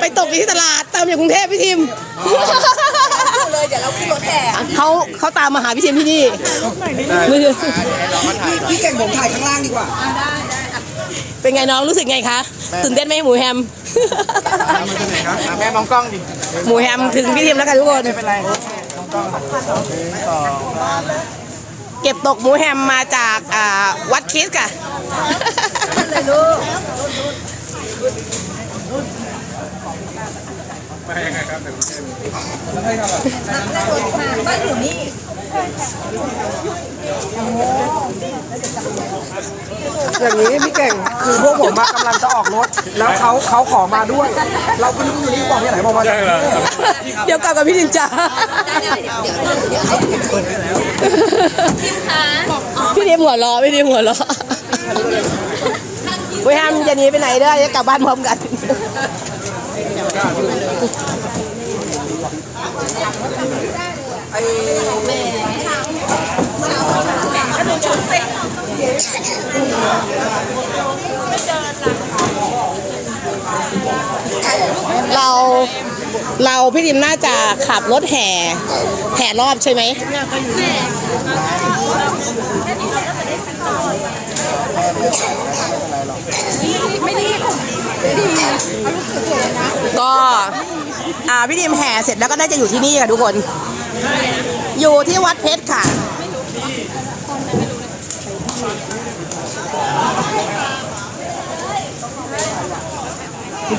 ไปตกที่ตลาดตามอย่างกรุงเทพพี่ทิมเลยเดี๋ยวเราขึ้นรถแห่เขาเขาตามมาหาพี่ทิมที่นี่ไม่ใช่พี่เก่งผมถ่ายข้างล่างดีกว่าเป็นไงน้องรู้สึกไงคะตื่นเต้นไหมหมูแฮมแม่มองกล้องดิหมูแฮมถึงพี่ทิมแล้วค่ะทุกคนไม่เป็นไรมองกล้องต่อเก็บตกหมูแฮมมาจากอ่าวัดคริสต์ค่ะเลยลูก บ้านอยู่นี่อย่างนี้พี่เก่งคือพวกผมมากำลังจะออกรถ แล้วเขาเขาขอมาด้วย เราไม่รู้อยู่นี่บอกที่ไหนบอกมาจากกรุงเทพเดี๋ยวกลับกับพี่ทิมจ้าพี่ทิมหัวล้อพี่ทิมหัวล้อหมูแฮมจะหนีไปไหนเด้อจะกลับบ้านพร้อมกัน เราเราพี่ดิมน่าจะขับรถแห่แห่รอบใช่ไหมก็อ่าพี่ดิมแห่เสร็จแล้วก็น่าจะอยู่ที่นี่ค่ะทุกคน อยู่ที่วัดเพชรค่ะ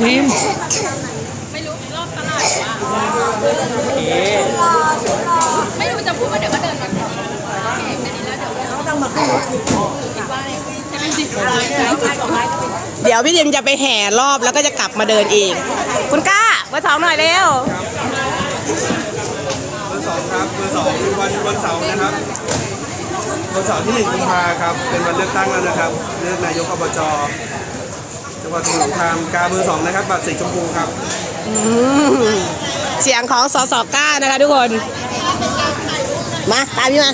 ทีมไม่รู้จะพูดว่าเดี๋ยวก็เดินมาเดี๋ยวพี่ดิมจะไปแห่รอบแล้วก็จะกลับมาเดินเอง คุณกล้าเบอร์สองหน่อยเร็วเบอ ร์สองครับเบอร์สองวันวันเสาร์นะครับวันเสาร์ที่หนึ่งกุมภาครับเป็นวันเลือกตั้งแล้วนะครับเลือกนายกอบจจังหวัดสมุทรสงครามกาเบอร์สองนะครับบัตรสีชมพูครับเสียงของสสก้านะคะทุกคน มาตามพี่มา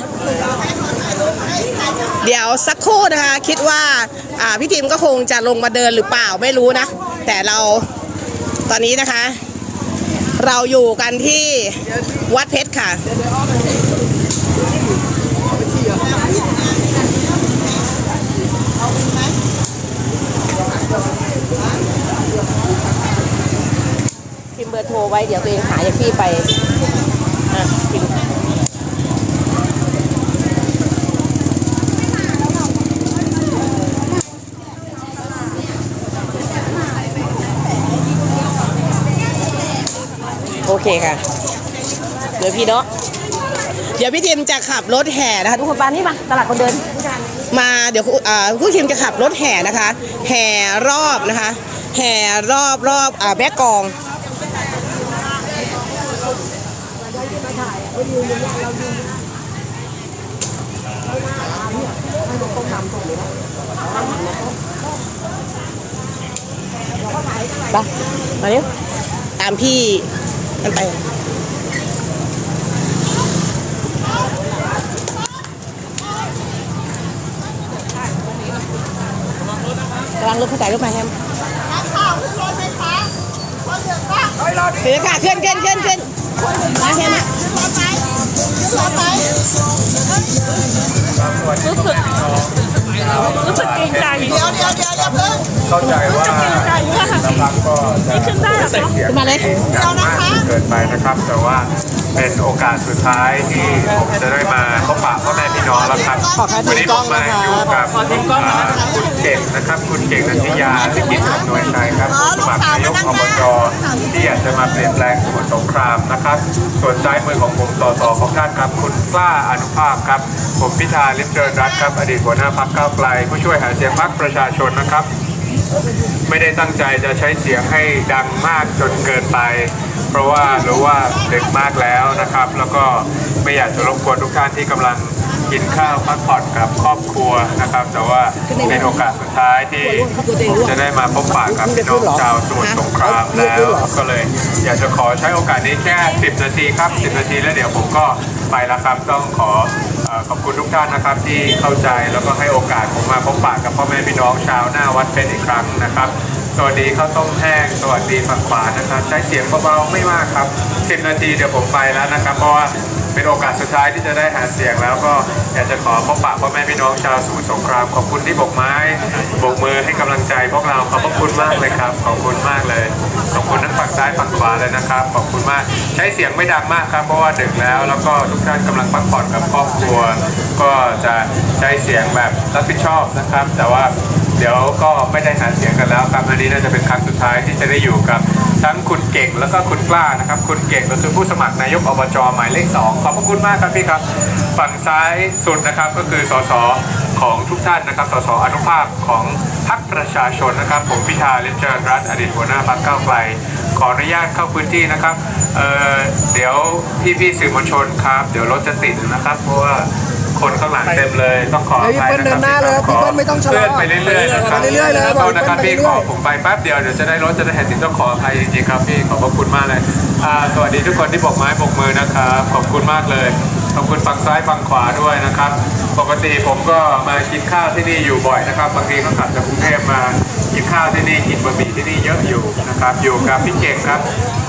เดี๋ยวสักครู่นะคะ คิดว่าอ่าพี่ทีมก็คงจะลงมาเดินหรือเปล่าไม่รู้นะ แต่เราตอนนี้นะคะ เราอยู่กันที่วัดเพชรค่ะ พิมพ์เบอร์โทรไว้เดี๋ยวตัวเองหาอย่างพี่ไปอะพิมพ์โอ เคค่ะ เดี๋ยวพี่เนาะเดี๋ยวพี่ทีมจะขับรถแห่นะคะทุกคนบ้านี่มาตลาดคนเดิน มาเดี๋ยวคุณอ่าผู้ทีมจะขับรถแห่นะคะ แห่รอบนะคะ แห่รอบรอบอ่าแม่กองไปมาเร็วตามพี่ มันไปกำลังรถเข้าใจรถมาแฮมเดี๋ยวค่ะเคลื่อนเคลื่อนเคลื่อนเคลื่อนมาแฮมอะรู้สึกเกรงใจเดี๋ยวเดี๋ยวเดี๋ยวเดี๋ยวเพิ่งเข้าใจว่า เกรงใจว่าน้ำรักก็จะขึ้นได้เหรอคะเสียงขึ้นมาเลยดังมากจนเกินไปนะครับ แต่ว่าเป็นโอกาสสุดท้ายที่ผมจะได้มาพบปะพ่อแม่พี่น้องแล้วครับขอแค่วันนี้ผมมาอยู่กับอ่าคุณเก่งนะครับ คุณเก่งนันทิยาลิขิตอำนวยชัยครับผู้สมัครนายกอบจที่อยากจะมาเปลี่ยนแปลงสมุทรสงครามนะครับ ส่วนซ้ายมือของผมสสของท่านครับ คุณกล้าอนุภาพครับ ผมพิธาลิมเจริญรัตน์ครับ อดีตหัวหน้าพรรคก้าวไกล ผู้ช่วยหาเสียงพรรคประชาชนนะครับ ไม่ได้ตั้งใจจะใช้เสียงให้ดังมากจนเกินไป เพราะว่ารู้ว่าดึกมากแล้วนะครับ แล้วก็ไม่อยากจะรบกวนทุกท่านที่กำลังกินข้าวพักผ่อนกับครอบครัวนะครับ แต่ว่าเป็นโอกาสสุดท้ายที่ผมจะได้มาพบปะกับพี่น้องชาวสมุทรสงครามแล้วก็เลย อยากจะขอใช้โอกาสนี้แค่ 10 นาทีครับ 10 นาทีแล้วเดี๋ยวผมก็ไปแล้วครับต้องขอ ขอบคุณทุกท่านนะครับที่เข้าใจแล้วก็ให้โอกาสผมมาพบปะกับพ่อแม่พี่น้องชาวหน้าวัดเป็นอีกครั้งนะครับ สวัสดีข้าวต้มแห้งสวัสดีฝั่งขวานะครับ ใช้เสียงเบาๆไม่มากครับ 10 นาทีเดี๋ยวผมไปแล้วนะครับเพราะว่า เป็นโอกาสสุดท้ายที่จะได้หาเสียงแล้วก็อยากจะขอพบปะพ่อแม่พี่น้องชาวสมุทรสงครามขอบคุณที่บกไม้บกมือให้กำลังใจพวกเราขอบพระคุณมากเลยครับ ขอบคุณมากเลยขอบคุณทั้งฝั่งซ้ายฝั่งขวาเลยนะครับ ขอบคุณมากใช้เสียงไม่ดังมากครับ เพราะว่าดึกแล้ว แล้วก็ทุกท่านกำลังพักผ่อนกับครอบครัว ก็จะใช้เสียงแบบรับผิดชอบนะครับ แต่ว่าเดี๋ยวก็ไม่ได้หาเสียงกันแล้วครับอันนี้น่าจะเป็นครั้งสุดท้ายที่จะได้อยู่กับ ทั้งคุณเก่งแล้วก็คุณกล้านะครับ คุณเก่งก็คือผู้สมัครนายกอบจหมายเลขสองขอบพระคุณมากครับพี่ครับ ฝั่งซ้ายสุดนะครับก็คือสสของทุกท่านนะครับสสอนุภาพของพรรคประชาชนนะครับ ผมพิธาลิมเจริญรัตน์อดีตหัวหน้าพรรคก้าวไกลขออนุญาตเข้าพื้นที่นะครับเเดี๋ยวพี่ๆสื่อมวลชนครับ เดี๋ยวรถจะติดนะครับ เพราะว่า คนข้างหลังเต็มเลยต้องขออเฮ้ยพี่ภัยเปิ้ลนะคเดิรับนหน้าเลยครับพี่เปิ้ลไม่ต้องชะลอเลื่อนไปเรื่อยๆนะครับไปเรื่อยๆเลยขอโทษนะครับไปเรื่พี่อยๆขอผมไปแป๊บเดียวเดี๋ยวจะได้รถจะได้แหนติดต้องขออภัยจริงๆครับพี่ขอบพระคุณมากเลยอ่าสวัสดีทุกคนที่บอกไม้บอกมือนะครับขอบคุณมากเลย ขอบคุณฝั่งซ้ายฝั่งขวาด้วยนะครับ ปกติผมก็มากินข้าวที่นี่อยู่บ่อยนะครับ บางทีก็ขับจากกรุงเทพมากินข้าวที่นี่กินบะหมี่ที่นี่เยอะอยู่นะครับ อยู่กับพี่เก่งครับ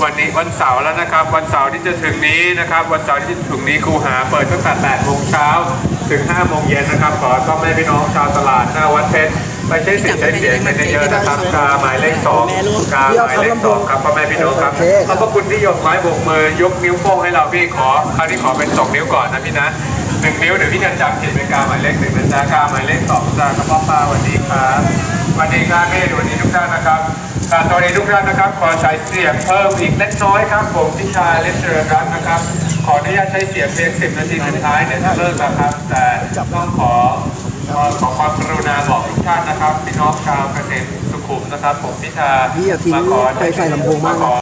วันนี้วันเสาร์แล้วนะครับ วันเสาร์ที่จะถึงนี้นะครับ วันเสาร์ที่จะถึงนี้ครูหาเปิดตั้งแต่8โมงเช้าถึง5โมงเย็นนะครับ ขอต้อนรับพี่น้องชาวตลาดหน้าวัดเพชร ไปใช้สิทธิ์ใช้เสียงกันเยอะๆนะครับกาหมายเลขสองกาหมายเลขสองครับพ่อแม่พี่น้องครับขอบพระคุณที่ยกไม้โบกมือยกนิ้วโป้งให้เราพี่ขอคราวนี้ขอเป็นสองนิ้วก่อนนะพี่นะหนึ่งนิ้วเดี๋ยวพี่จะจับผิดเป็นกาหมายเลขหนึ่งนะจ๊ะกาหมายเลขสองจ้าครับพ่อป้าสวัสดีครับสวัสดีครับพี่สวัสดีทุกท่านนะครับกราบสวัสดีทุกท่านนะครับ ขอใช้เสียงเพิ่มอีกเล็กน้อยครับ ผมพิชาเลสเจริญรัตน์นะครับ ขออนุญาตใช้เสียงเพียง10นาทีสุดท้ายเดี๋ยวจะเลิกแล้วครับ แต่ต้องขอ ก็ขอความกรุณาบอกทุกท่านนะครับพี่น้องชาวเกษตรสุขุมนะครับ ผมพิธาพี่อาทิ้งมาขอ ไปใส่ลำโพงมากนะขอ